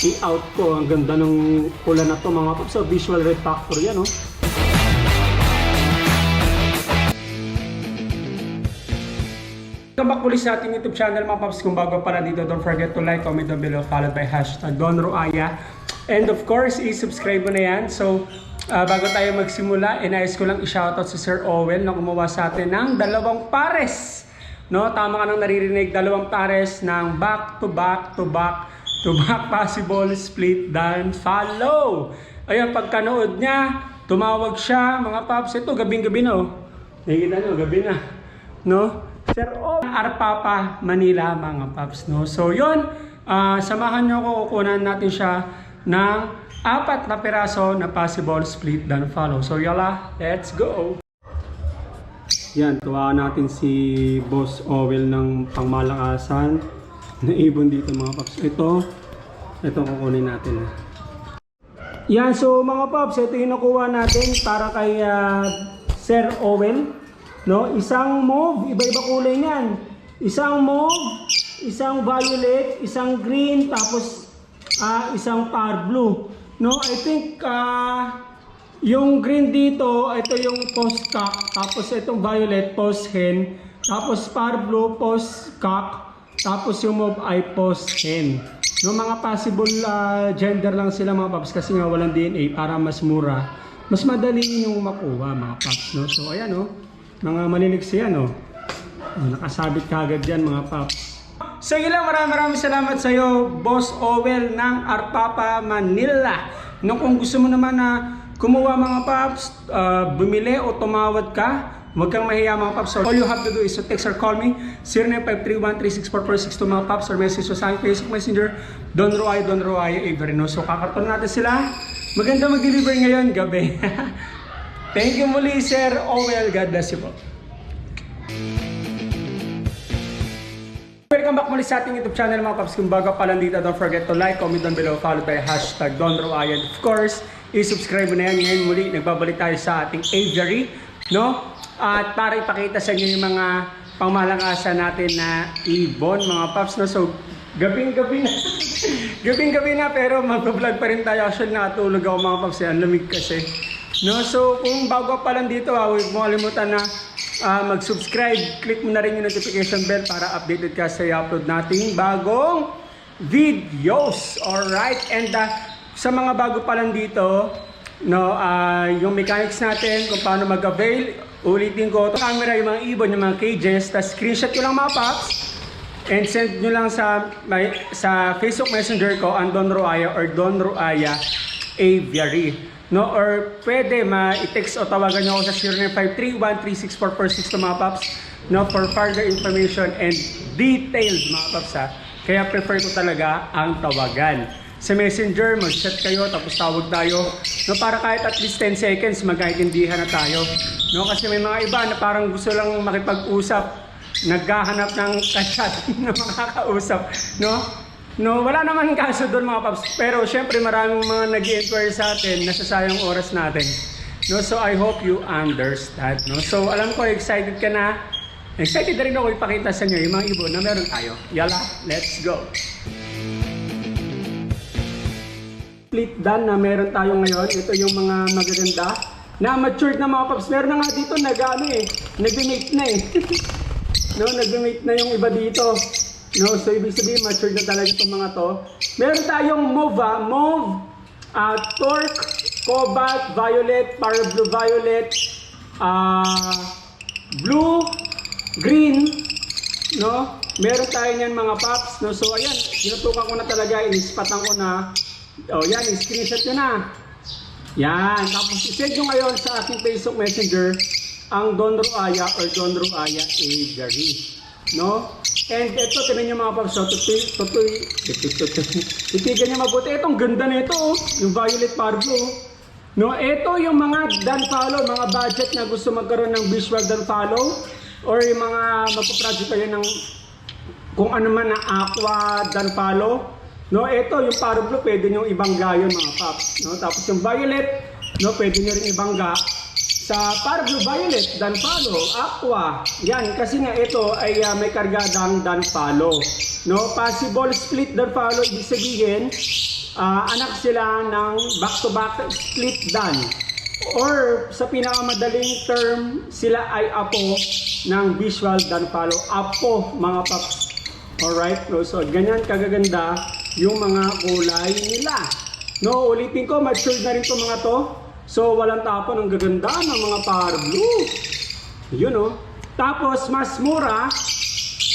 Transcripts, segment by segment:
i-out ko. Ang ganda ng pula na to mga paps. So, visual refactor yan, oh. Welcome back ulit sa ating YouTube channel mga paps. Kung bago pa na dito, don't forget to like, comment down below, followed by hashtag Don Roaya. And of course, i-subscribe mo na yan. So, ah, bago tayo magsimula, inayos ko lang i-shoutout si Sir Owen na gumawa sa atin ng dalawang pares. No, tama ka nang naririnig, dalawang pares ng back to back to back to back possible split dan follow. Ayun, pagkanood niya, tumawag siya, mga paps, ito gabing-gabi na oh. Nakikita nyo, gabi na. No? Sir O, Arpapa, Manila, mga paps, no? So, yun, ah, samahan nyo ako, kukunan natin siya ng apat na piraso na possible split dan follow. So, yala, let's go! Yan, tuwaan natin si Boss Owel ng pangmalakasan na ibon dito mga paps. Ito, ito kukunin natin. ah. Yan, so mga paps, ito yung nakuha natin para kay ah, Sir Owel. No? Isang mauve, iba-iba kulay niyan. Isang mauve, isang violet, isang green, tapos ah, isang par blue. No, I think ah, yung green dito, ito yung post cock, tapos itong violet post hen, tapos par blue post cock, tapos yung mauve ay post hen. No, mga possible ah, gender lang sila mga paps kasi nga walang DNA para mas mura. Mas madali yung makuha mga paps, no? So ayan, no? Mga maliliksi yan? Oh, nakasabit kagad yan mga paps. So yun lang, maraming maraming salamat sa iyo, Boss Owel ng Arpapa, Manila. No, kung gusto mo naman na kumuha mga paps, ah, bumili o tumawad ka, huwag kang mahiya mga paps. All you have to do is to text or call me 0953136446 mga paps or message sa aking Facebook Messenger, Don Roy, Don Roy, Avery. No? So kakarton natin sila. Maganda mag-deliver ngayon, gabi. Thank you muli, Sir Owel. God bless you po. Welcome back muli sa ating YouTube channel mga paps. Kung bago pa lang dito, don't forget to like, comment down below, followed by hashtag Don Roy. And of course, i-subscribe mo na yan. Ngayon muli, nagbabalik tayo sa ating aviary. No? At para ipakita sa inyo yung mga pangmalakasan natin na ibon mga paps. No? So, gabing-gabi na. gabing-gabi na pero mag-vlog pa rin tayo. Actually, nakatulog ako mga paps. eh. Ang lamig kasi. No? So, kung bago pa lang dito, ah, huwag mo kalimutan na ah, mag-subscribe. Click mo na rin yung notification bell para updated ka sa i-upload nating bagong videos. Alright? And ah, sa mga bago pa lang dito, no, ah, yung mechanics natin, kung paano mag-avail, ulitin ko, ito camera, yung mga ibon, yung mga cages, tas screenshot ko lang mga paps, and send nyo lang sa, may, sa Facebook Messenger ko, ang Don Roaya or Don Roaya Aviary. No, or pwede ma-text o tawagan nyo ako sa 0953-136-446 to mga paps no, for further information and details mga paps ha. Kaya prefer ko talaga ang tawagan. Sa messenger, mag-chat kayo, tapos tawag tayo. No, para kahit at least 10 seconds, magkaintindihan na tayo. No, kasi may mga iba na parang gusto lang makipag-usap, naghahanap ng kachat na makakausap. No? No, wala naman kaso doon mga paps. Pero syempre maraming mga nag inquire sa atin, nasasayang oras natin. No, so I hope you understand. No, so alam ko excited ka na. Excited na rin ako ipakita sa inyo yung mga ibon na meron tayo. Yala, let's go! Split done na meron tayo ngayon. Ito yung mga magaganda. Na matured na mga paps. Meron na nga dito nag-ano eh. Nag-mate na eh. no, nag-mate na yung iba dito. No, so ibig sabihin matured na talaga itong mga to. Meron tayong mauve ah. Mauve, ah, torque, cobalt, violet, para blue violet, ah, blue, green, no? Meron tayo niyan mga paps, no? So ayan, tinutukan ko na talaga, inispatan ko na. Oh, yan, screenshot nyo na. Yan, tapos isend nyo ngayon sa aking Facebook Messenger ang Don Ruaya or Don Ruaya Aviary. No? And ito, tinan nyo mga paps, so, tutoy, tutoy, tutoy, titigan nyo mabuti. Itong ganda nito, oh, yung violet pargo. oh. No, ito yung mga dan follow, mga budget na gusto magkaroon ng visual dan follow or yung mga magpo-project kayo ng kung ano man na aqua dan follow. No, ito yung paro blue, pwede nyo ibangga yun mga paps. No, tapos yung violet, no, pwede nyo rin ibangga sa paro blue violet, dan follow, aqua. Yan, kasi nga ito ay ah, may kargadang dan follow. No, possible split dan follow, ibig sabihin, ah, anak sila ng back-to-back split dan. Or sa pinakamadaling term, sila ay apo ng visual dan follow. Apo mga paps. Alright, no? so ganyan kagaganda yung mga kulay nila. No, ulitin ko, matured na rin to mga to. So walang tapon, ang gaganda ng mga power blue. Yun oh. Tapos mas mura,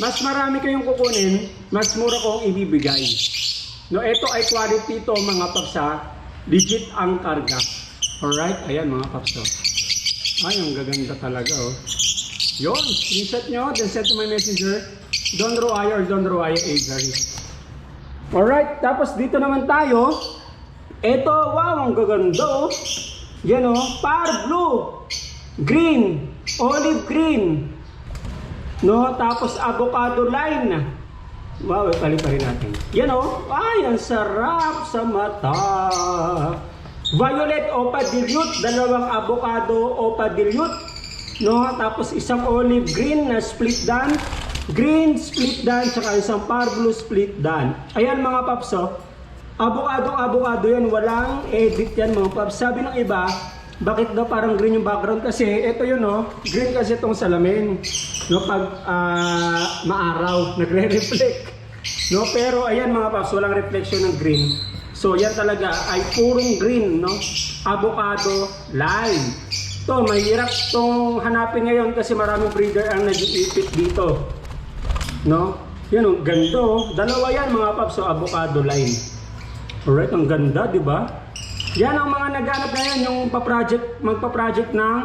mas marami kayong kukunin, mas mura kong ibibigay. No, ito ay quality to mga paps ha. Legit ang karga. Alright, ayan mga paps oh. Ay, ang gaganda talaga oh. Yun, screenshot nyo, then send to my messenger. Don Roaya or Don Roaya Avery. Alright, tapos dito naman tayo. Ito, wow, ang gaganda oh. Yan oh, par blue, green, olive green. No, tapos avocado line. Wow, paliparin natin. Yan oh, ay, ang sarap sa mata. Violet Opa Dilute, dalawang avocado Opa Dilute. No, tapos isang olive green na split dan. Green split dan, tsaka isang par blue split dan. Ayan mga paps oh. Avocado, avocado yan. Walang edit yan mga paps. Sabi ng iba, bakit daw parang green yung background? Kasi ito yun no, green kasi itong salamin. No, pag ah, maaraw, nagre-reflect. No, pero ayan mga paps, walang reflection ng green. So yan talaga ay purong green, no? Avocado lime. To, mahirap tong hanapin ngayon kasi maraming breeder ang nag-iipit dito. No? Yun, ang ganda oh. Dalawa yan mga paps, so avocado lime. Alright, ang ganda, di ba? Yan ang mga naghanap ngayon, yung pa-project, magpa-project ng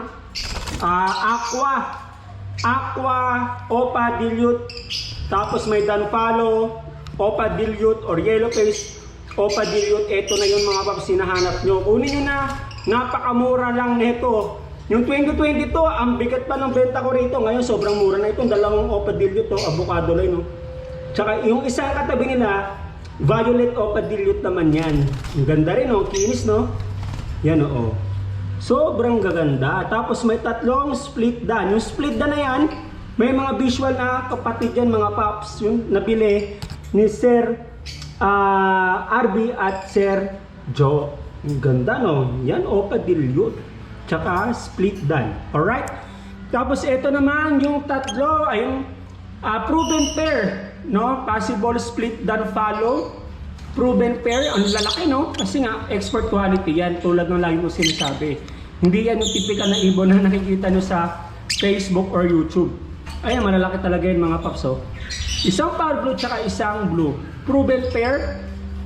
ah, aqua. Aqua, Opa Dilute, tapos may Danfalo, Opa Dilute or Yellow Face, Opa Dilute. Ito na yung mga paps hinahanap nyo. Kunin nyo na, napakamura lang nito. Yung 2022, ang bigat pa ng benta ko rito. Ngayon, sobrang mura na itong dalawang Opa Dilute, to, avocado line. No? Tsaka yung isang katabi nila, Violet Opa Dilute naman yan. Ang ganda rin, oh. kinis, no? Yan, oo. Sobrang gaganda. Tapos may tatlong split dan. Yung split dan na yan, may mga visual na kapatid yan, mga paps. Yung nabili ni Sir ah, RB at Sir Joe. Ang ganda, no? Yan, Opa Dilute. Tsaka split dan. Alright? Tapos ito naman, yung tatlo, ay yung ah, proven pair. No? Possible split dan follow. Proven pair, ang lalaki no? Kasi nga, export quality yan, tulad ng lagi mo sinasabi. Hindi yan yung typical na ibon na nakikita nyo sa Facebook or YouTube. Ayan, malalaki talaga yun mga paps. oh. Isang power blue tsaka isang blue. Proven pair,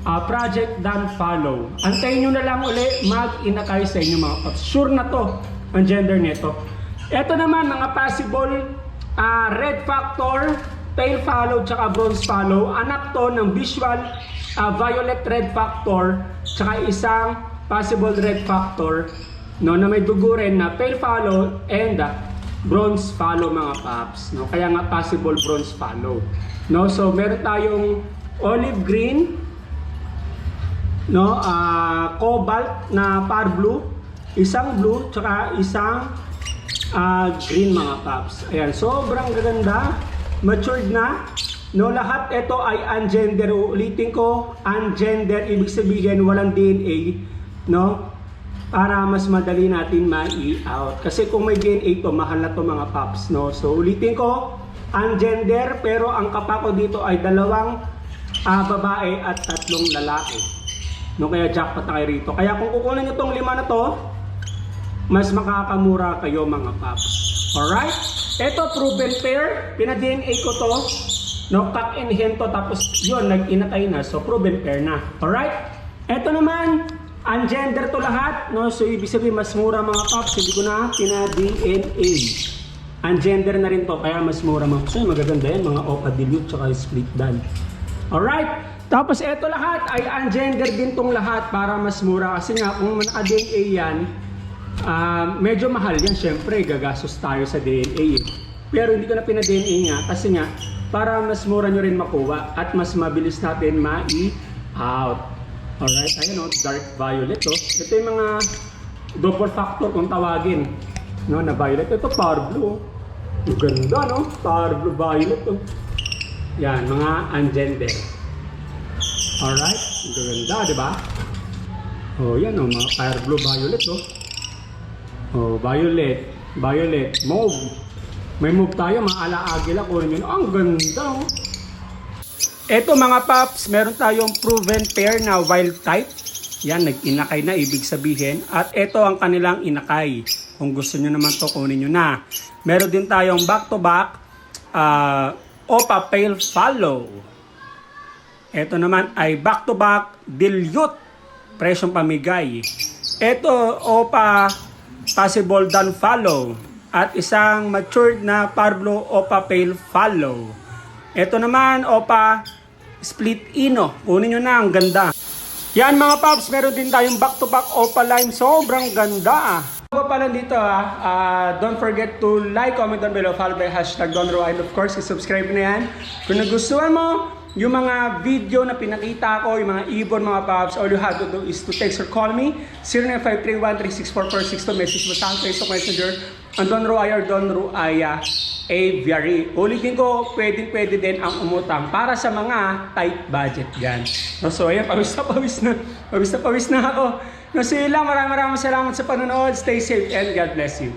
ah, project done follow. Antayin nyo na lang uli mag-inakay sa inyo mga paps. Sure na to, ang gender nito. Ito naman mga possible ah, red factor, tail follow tsaka bronze follow. Anak to ng visual ah, violet red factor tsaka isang possible red factor no na may dugo na pale follow and ah, bronze follow mga paps no kaya nga possible bronze follow no so meron tayong olive green no ah cobalt na par blue. Isang blue tsaka isang ah, green mga paps. Ayan sobrang gaganda. Matured na. No lahat ito ay ungender. Ulitin ko ungender. Ibig sabihin walang DNA no? Para mas madali natin ma-out kasi kung may DNA to mahal na to mga paps no? So ulitin ko ungender. Pero ang kapako dito ay dalawang ah, babae at tatlong lalaki No, kaya jackpot na kayo rito. Kaya kung kukunin nyo tong lima na to, mas makakamura kayo mga paps. Alright? Ito, proven pair. Pina-DNA ko to. No, cut and hen to. Tapos yun, nag-inatay na. So, proven pair na. Alright? Ito naman, ungender to lahat. No? So, ibig sabihin, mas mura mga paps. Hindi ko na pina-DNA. Ungender na rin to, kaya mas mura mga paps. So, magaganda yan, mga Opa Dilute, tsaka split dan. Alright? Tapos eto lahat ay ungender din tong lahat para mas mura kasi nga kung naka-DNA yan, ah, medyo mahal yan syempre gagastos tayo sa DNA eh. Pero hindi ko na pina-DNA nga kasi nga para mas mura nyo rin makuha at mas mabilis natin ma-out. Alright, ayun o, dark violet oh. Ito yung mga double factor kung tawagin. No, na violet. Ito power blue. Ang ganda no, power blue violet oh. Yan, mga ungender. Alright? Ganda, di ba? Oh, yan oh, mga fire blue violet oh. Oh, violet, violet, mauve. May move tayo, mga ala agila kunin yun. Ang ganda oh. Eto mga paps, meron tayong proven pair na wild type. Yan, nag-inakay na ibig sabihin. At ito ang kanilang inakay. Kung gusto nyo naman to kunin nyo na. Meron din tayong back-to-back ah, Opa Pale Follow. Ito naman ay back-to-back dilute presyong pamigay. Ito Opa Possible Dan Follow at isang matured na Pablo Opa Pale Follow. Ito naman Opa Split Ino. Kunin nyo na, ang ganda. Yan mga paps, meron din tayong back-to-back Opa Lime. Sobrang ganda. Bago pa lang dito ha, ah, don't forget to like, comment down below, follow by hashtag Donro, and of course, subscribe na yan. Kung nagustuhan mo, yung mga video na pinakita ko, yung mga ibon, mga paps, all you have to do is to text or call me, 0953-1364462, message mo sa Facebook Messenger, ang Don Roaya or Don Roaya Aviary. Ulitin ko, pwedeng pwede din ang umutang para sa mga tight budget gan. No, so ayan, pawis na pawis na. Pawis na pawis na ako. No, so yun lang, maraming maraming salamat sa panonood. Stay safe and God bless you.